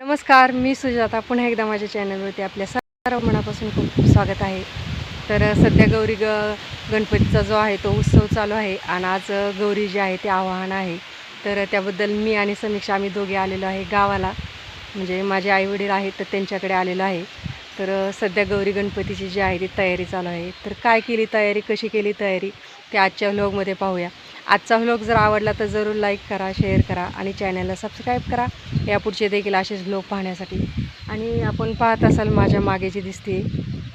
नमस्कार मी सुजाता. पुन्हा एकदा माझ्या चॅनलवरती आपल्या सर्व मनापासून खूप खूप स्वागत आहे. तर सध्या गौरी ग गणपतीचा जो आहे तो उत्सव चालू आहे आणि आज गौरी जे आहे ते आवाहन आहे. तर त्याबद्दल मी आणि समीक्षा आम्ही दोघे आलेलो आहे गावाला. म्हणजे माझे आईवडील आहेत तर त्यांच्याकडे आलेलो आहे. तर सध्या गौरी गणपतीची जी आहे ती तयारी चालू आहे. तर काय केली तयारी कशी केली तयारी ते आजच्या व्लॉगमध्ये पाहूया. आजचा व्लॉग जर आवडला तर जरूर लाईक करा शेअर करा आणि चॅनलला सबस्क्राईब करा. यापुढचे देखील असेच व्लॉग पाहण्यासाठी. आणि आपण पाहत असाल माझ्या मागे जी दिसते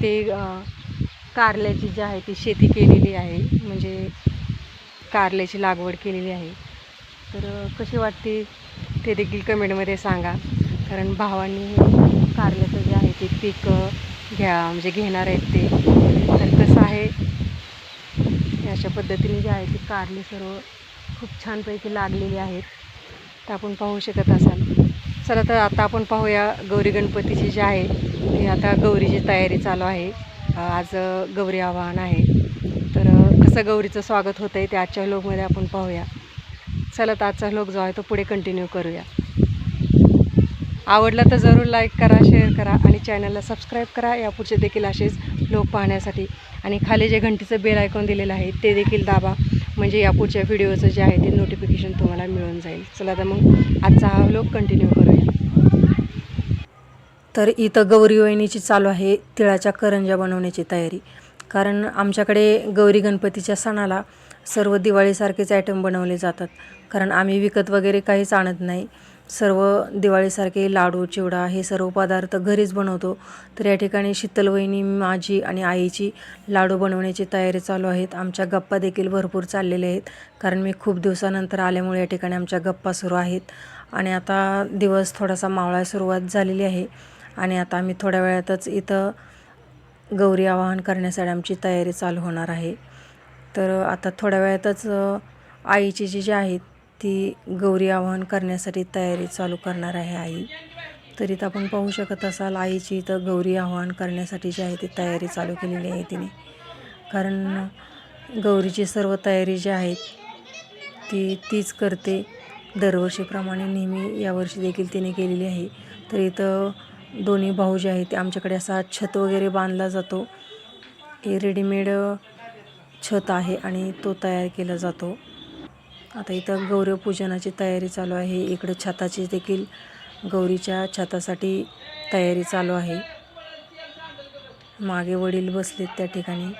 ते कारल्याची जी आहे ती शेती केलेली आहे. म्हणजे कारल्याची लागवड केलेली आहे. तर कशी वाटते ते देखील कमेंटमध्ये सांगा. कारण भावांनी कारल्याचं जे आहे ते पीक घ्या म्हणजे घेणार आहेत ते. तर कसं आहे अशा पद्धतीने जे आहे ती कारली सर्व खूप छानपैकी लागलेली आहेत. तर आपण पाहू शकत असाल. चला तर आता आपण पाहूया गौरी गणपतीची जी आहे ती आता गौरीची तयारी चालू आहे. आज गौरी आवाहन आहे. तर कसं गौरीचं स्वागत होतं आहे ते आजच्या लोकमध्ये आपण पाहूया. चला तर आजचा लोक जो आहे तो पुढे कंटिन्यू करूया. आवडला तर जरूर लाईक करा शेअर करा आणि चॅनलला सबस्क्राईब करा. यापुढचे देखील असेच लोक पाहण्यासाठी. आणि खाली जे घंटीचं बेल आयकॉन दिलेलं आहे ते देखील दाबा. म्हणजे यापुढच्या व्हिडिओचं जे आहे ते नोटिफिकेशन तुम्हाला मिळून जाईल. चला तर मग आजचा हा व्लॉग कंटिन्यू करूया. तर इथं गौरी वहिनीची चालू आहे तिळाच्या करंजा बनवण्याची तयारी. कारण आमच्याकडे गौरी गणपतीच्या सणाला सर्व दिवाळीसारखेच आयटम बनवले जातात. कारण आम्ही विकत वगैरे काहीच आणत नाही. सर्व दिवाळीसारखे लाडू चिवडा हे सर्व पदार्थ घरीच बनवतो. तर या ठिकाणी शीतल वहिनी माझी आणि आईची लाडू बनवण्याची तयारी चालू आहेत. आमच्या गप्पा देखील भरपूर चाललेल्या आहेत. कारण मी खूप दिवसानंतर आल्यामुळे या ठिकाणी आमच्या गप्पा सुरू आहेत. आणि आता दिवस थोडासा मावळा सुरुवात झालेली आहे. आणि आता आम्ही थोड्या वेळातच इथं गौरी आवाहन करण्यासाठी आमची तयारी चालू होणार आहे. तर आता थोड्या वेळातच आईची जी जी आहेत ती गौरी आवाहन करण्यासाठी तयारी चालू करणार आहे आई. तर इथं आपण पाहू शकत असाल आईची इथं गौरी आवाहन करण्यासाठी जी आहे ती तयारी चालू केलेली आहे तिने. कारण गौरीची सर्व तयारी जी आहे ती तीच करते. दरवर्षीप्रमाणे नेहमी यावर्षी देखील तिने केलेली आहे. तर इथं दोन्ही भाऊ जे आहेत ते आमच्याकडे असा छत वगैरे बांधला जातो. हे रेडीमेड छत आहे आणि तो तयार केला जातो. आता इथं गौरवपूजनाची तयारी चालू आहे. इकडे छताची देखील गौरीच्या छतासाठी तयारी चालू आहे. मागे वडील बसलेत त्या ठिकाणी.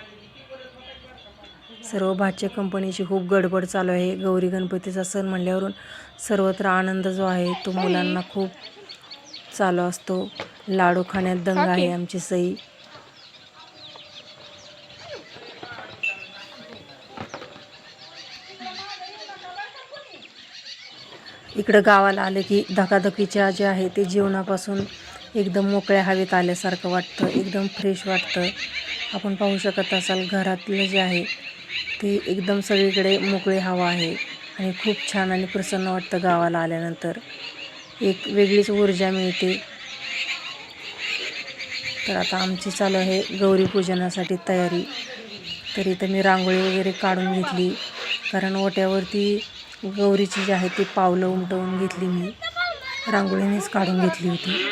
सर्व भाच्य कंपनीची खूप गडबड चालू आहे. गौरी गणपतीचा सण म्हणल्यावरून सर्वत्र आनंद जो आहे तो मुलांना खूप चालू असतो. लाडू खाण्यात दंग आहे आमची सई. इकडं गावाला आले की धकाधकीच्या जे आहे ते जीवनापासून एकदम मोकळ्या हवेत आल्यासारखं वाटतं एकदम फ्रेश वाटतं. आपण पाहू शकत असाल घरातलं जे आहे ते एकदम सगळीकडे मोकळी हवा आहे आणि खूप छान आणि प्रसन्न वाटतं गावाला आल्यानंतर. एक वेगळीच ऊर्जा मिळते. तर आता आमची चालू आहे गौरी पूजनासाठी तयारी. तर इथं मी रांगोळी वगैरे काढून घेतली. कारण ओट्यावरती गौरीची जी आहे ती पावलं उमटवून घेतली मी. रांगोळीनेच काढून घेतली होती.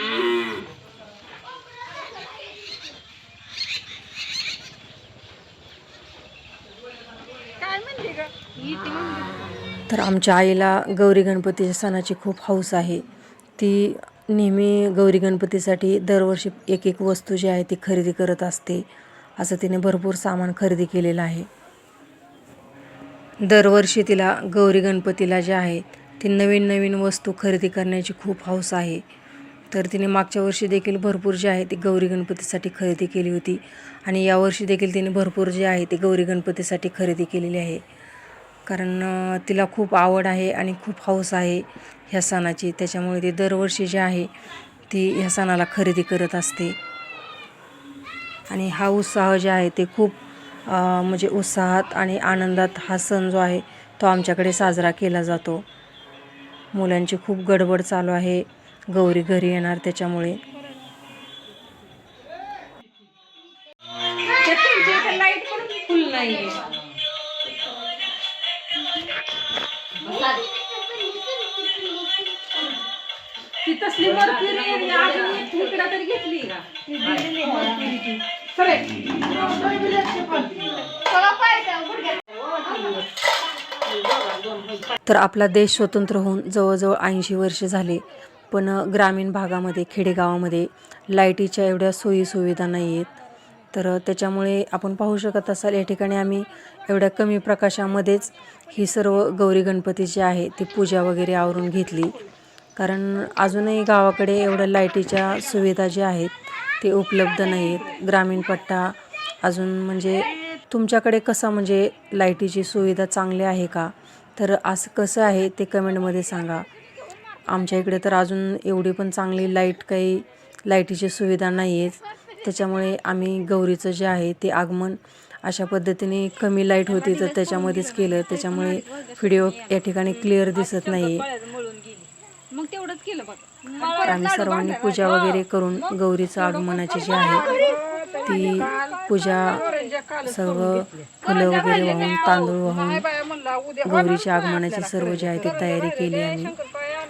तर आमच्या आईला गौरी गणपतीच्या सणाची खूप हौस आहे. ती नेहमी गौरी गणपतीसाठी दरवर्षी एक एक वस्तू जी आहे ती खरेदी करत असते. असं तिने भरपूर सामान खरेदी केलेलं आहे. दरवर्षी तिला गौरी गणपतीला जे आहे ती नवीन नवीन वस्तू खरेदी करण्याची खूप हौस आहे. तर तिने मागच्या वर्षी देखील भरपूर जे आहे ती गौरी गणपतीसाठी खरेदी केली होती. आणि यावर्षी देखील तिने भरपूर जे आहे ती गौरी गणपतीसाठी खरेदी केलेली आहे. कारण तिला खूप आवड आहे आणि खूप हौस आहे ह्या सणाची. त्याच्यामुळे ती दरवर्षी जे आहे ती ह्या सणाला खरेदी करत असते. आणि हा उत्साह जे आहे ते खूप म्हणजे उत्साहात आणि आनंदात हा सण जो आहे तो आमच्याकडे साजरा केला जातो. मुलांची खूप गडबड चालू आहे. गौरी घरी येणार त्याच्यामुळे. तसली मरक्युरी अजून एक इकडं तरी घेतली तर आपला देश स्वतंत्र होऊन जवळजवळ ऐंशी वर्षे झाले पण ग्रामीण भागामध्ये खेडेगावामध्ये लाईटीच्या एवढ्या सोयीसुविधा नाही आहेत तर त्याच्यामुळे आपण पाहू शकत असाल या ठिकाणी आम्ही एवढ्या कमी प्रकाशामध्येच ही सर्व गौरी गणपती जी आहे ती पूजा वगैरे आवरून घेतली. कारण अजूनही गावाकडे एवढ्या लाईटीच्या सुविधा ज्या आहेत ते उपलब्ध नाही आहेत ग्रामीण पट्टा अजून म्हणजे तुमच्याकडे कसं म्हणजे लाईटीची सुविधा चांगली आहे का? तर असं कसं आहे ते कमेंटमध्ये सांगा. आमच्या इकडे तर अजून एवढी पण चांगली लाइट काही लाईटीची सुविधा नाही आहे त्याच्यामुळे आम्ही गौरीचं जे आहे ते आगमन अशा पद्धतीने कमी लाइट होती तर त्याच्यामध्येच केलं. त्याच्यामुळे व्हिडिओ या ठिकाणी क्लिअर दिसत नाही आहे मग तेवढंच केलं बघ. तर आम्ही सर्वांनी पूजा वगैरे करून गौरीचं आगमनाची जी आहे ती पूजा सर्व फुलं वगैरे वाहून तांदूळ वाहून गौरीच्या आगमनाची सर्व जी आहे ती तयारी केली आम्ही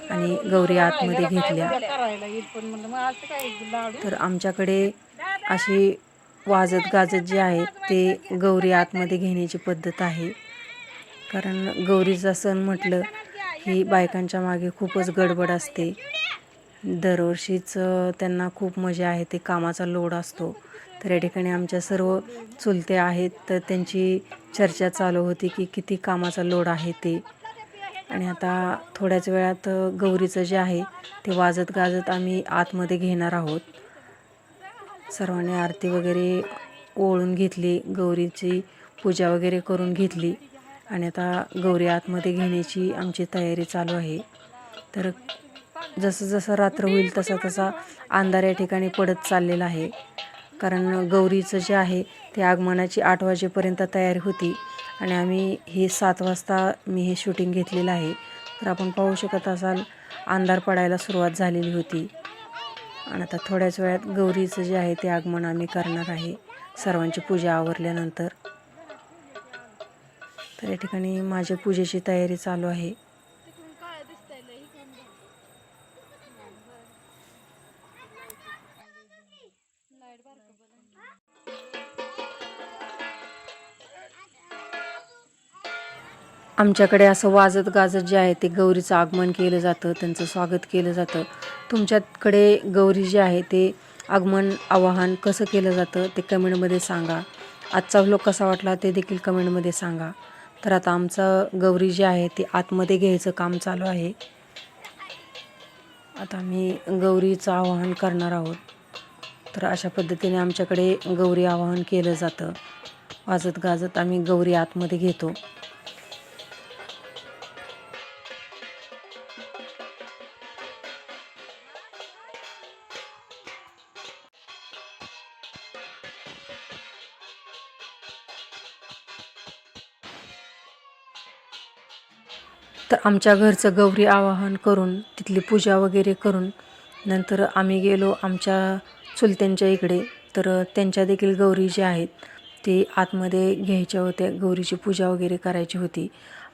आणि गौरी आतमध्ये घेतल्या. तर आमच्याकडे अशी वाजत गाजत जे आहे ते गौरी आतमध्ये घेण्याची पद्धत आहे. कारण गौरीचा सण म्हटलं की बायकांच्या मागे खूपच गडबड असते. दरवर्षीच त्यांना खूप मजा आहे ते कामाचा लोड असतो. तर या ठिकाणी आमच्या सर्व चुलते आहेत तर त्यांची चर्चा चालू होती की किती कामाचा लोड आहे ते. आणि आता थोड्याच वेळात गौरीचं जे आहे ते वाजत गाजत आम्ही आतमध्ये घेणार आहोत. सर्वांनी आरती वगैरे ओळून घेतली गौरीची पूजा वगैरे करून घेतली. आणि आता गौरी आतमध्ये घेण्याची आमची तयारी चालू आहे. तर जसं जसं रात्र होईल तसा तसा अंधार या ठिकाणी पडत चाललेला आहे. कारण गौरीचं जे आहे ते आगमनाची आठ वाजेपर्यंत तयारी होती आणि आम्ही हे सात वाजता मी हे शूटिंग घेतलेलं आहे. तर आपण पाहू शकत असाल अंधार पडायला सुरुवात झालेली होती. आणि आता थोड्याच वेळात गौरीचं जे आहे ते आगमन आम्ही करणार आहे. सर्वांची पूजा आवरल्यानंतर. तर या ठिकाणी माझ्या पूजेची तयारी चालू आहे. आमच्याकडे असं वाजत गाजत जे आहे ते गौरीचं आगमन केलं जातं त्यांचं स्वागत केलं जातं. तुमच्याकडे गौरी जे आहे ते आगमन आवाहन कसं केलं जातं ते कमेंटमध्ये सांगा. आजचा व्लॉग कसा वाटला ते देखील कमेंटमध्ये सांगा. तर आता आमचं गौरी जी आहे ती आतमध्ये घ्यायचं काम चालू आहे. आता आम्ही गौरीचं आवाहन करणार आहोत. तर अशा पद्धतीने आमच्याकडे गौरी आवाहन केलं जातं. वाजत गाजत आम्ही गौरी आतमध्ये घेतो. आमच्या घरचं गौरी आवाहन करून तिथली पूजा वगैरे करून नंतर आम्ही गेलो आमच्या चुलत्यांच्या इकडे. तर त्यांच्या देखील गौरी जे आहेत ते आतमध्ये घ्यायच्या होत्या गौरीची पूजा वगैरे करायची होती.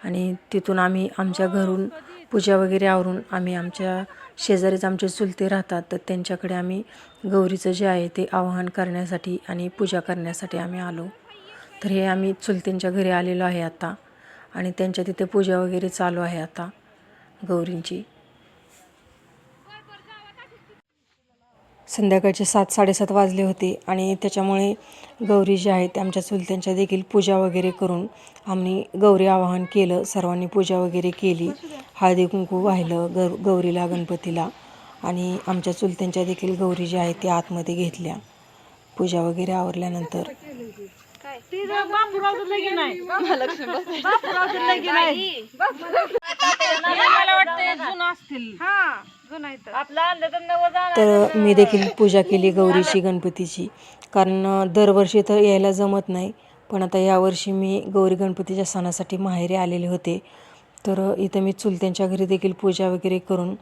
आणि तिथून आम्ही आमच्या घरून पूजा वगैरे आवरून आम्ही आमच्या शेजारीच आमचे चुलते राहतात. तर त्यांच्याकडे आम्ही गौरीचं जे आहे ते आवाहन करण्यासाठी आणि पूजा करण्यासाठी आम्ही आलो. तर हे आम्ही चुलत्यांच्या घरी आलेलो आहे आता. आणि त्यांच्या तिथे पूजा वगैरे चालू आहे आता गौरींची. संध्याकाळचे सात साडेसात वाजले होते आणि त्याच्यामुळे गौरी जी आहेत आमच्या चुलत्यांच्या देखील पूजा वगैरे करून आम्ही गौरी आवाहन केलं सर्वांनी पूजा वगैरे केली. हळदी कुंकू वाहिलं गौ गौरीला गणपतीला आणि आमच्या चुलत्यांच्या देखील गौरी ज्या आहेत त्या आतमध्ये घेतल्या. पूजा वगैरे आवरल्यानंतर. बापूरावचं लगीन आहे बापूरावचं लगीन आहे मला वाटतं जुनं असतील. हा जुनं आहे तर. मी देखील पूजा केली गौरीची गणपतीची. कारण दरवर्षी तर यायला जमत नाही. पण आता यावर्षी मी गौरी गणपतीच्या सणासाठी माहेरी आलेले होते. तर इथं मी चुलत्यांच्या घरी देखील पूजा वगैरे करून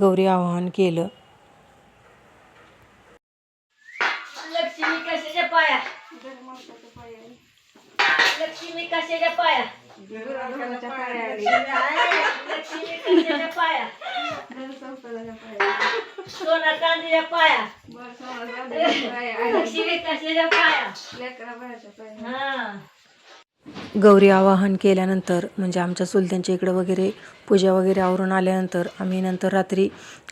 गौरी आवाहन केलं. लक्ष्मी कशाच्या पाया. लक्ष्मी कशाच्या पाया लक्ष्मीच्या पाया सोना चांदीच्या पाया. लक्ष्मी कशाच्या पाया. हा. गौरी आवाहन केल्यानंतर म्हणजे आमच्या चुलत्यांच्या इकडं वगैरे पूजा वगैरे आवरून आल्यानंतर आम्ही नंतर रात्री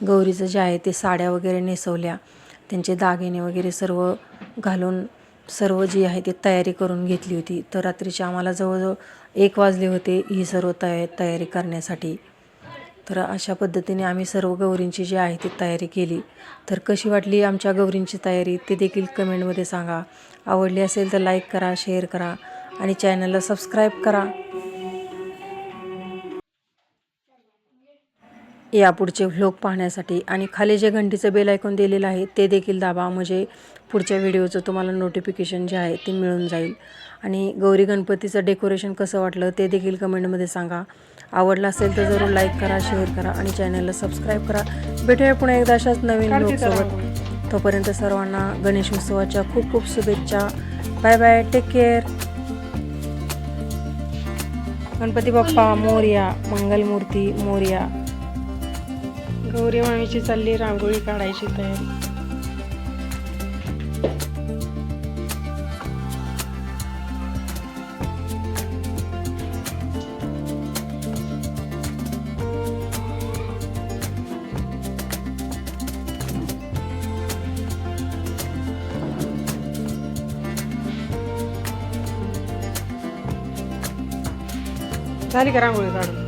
गौरीचं जे आहे ते साड्या वगैरे नेसवल्या. त्यांचे दागिने वगैरे सर्व घालून सर्व जी आहे ती तयारी करून घेतली होती. तर रात्रीचे आम्हाला जवळजवळ एक वाजले होते ही सर्व तया तयारी करण्यासाठी. तर अशा पद्धतीने आम्ही सर्व गौरींची जी आहे ती तयारी केली. तर कशी वाटली आमच्या गौरींची तयारी ते देखील कमेंटमध्ये सांगा. आवडली असेल तर लाईक करा शेअर करा आणि चॅनलला सबस्क्राईब करा. या पुढचे व्लॉग पाहण्यासाठी आणि खाली जे घंटीचं बेल ऐकून दिलेलं आहे ते देखील दाबा. म्हणजे पुढच्या व्हिडिओचं तुम्हाला नोटिफिकेशन जे आहे ते मिळून जाईल. आणि गौरी गणपतीचं डेकोरेशन कसं वाटलं ते देखील कमेंटमध्ये सांगा. आवडलं असेल तर जरूर लाईक करा शेअर करा आणि चॅनलला सबस्क्राईब करा. भेटूया पुन्हा एकदा अशाच नवीन व्लॉगसोबत तोपर्यंत सर्वांना गणेश उत्सवाच्या खूप खूप शुभेच्छा. Bye bye take care Ganpati Bappa Morya Mangalmurti Morya. Gauri मामीची चालली रांगोळी काढायची तयारी. झाली का रांगोळी काढून?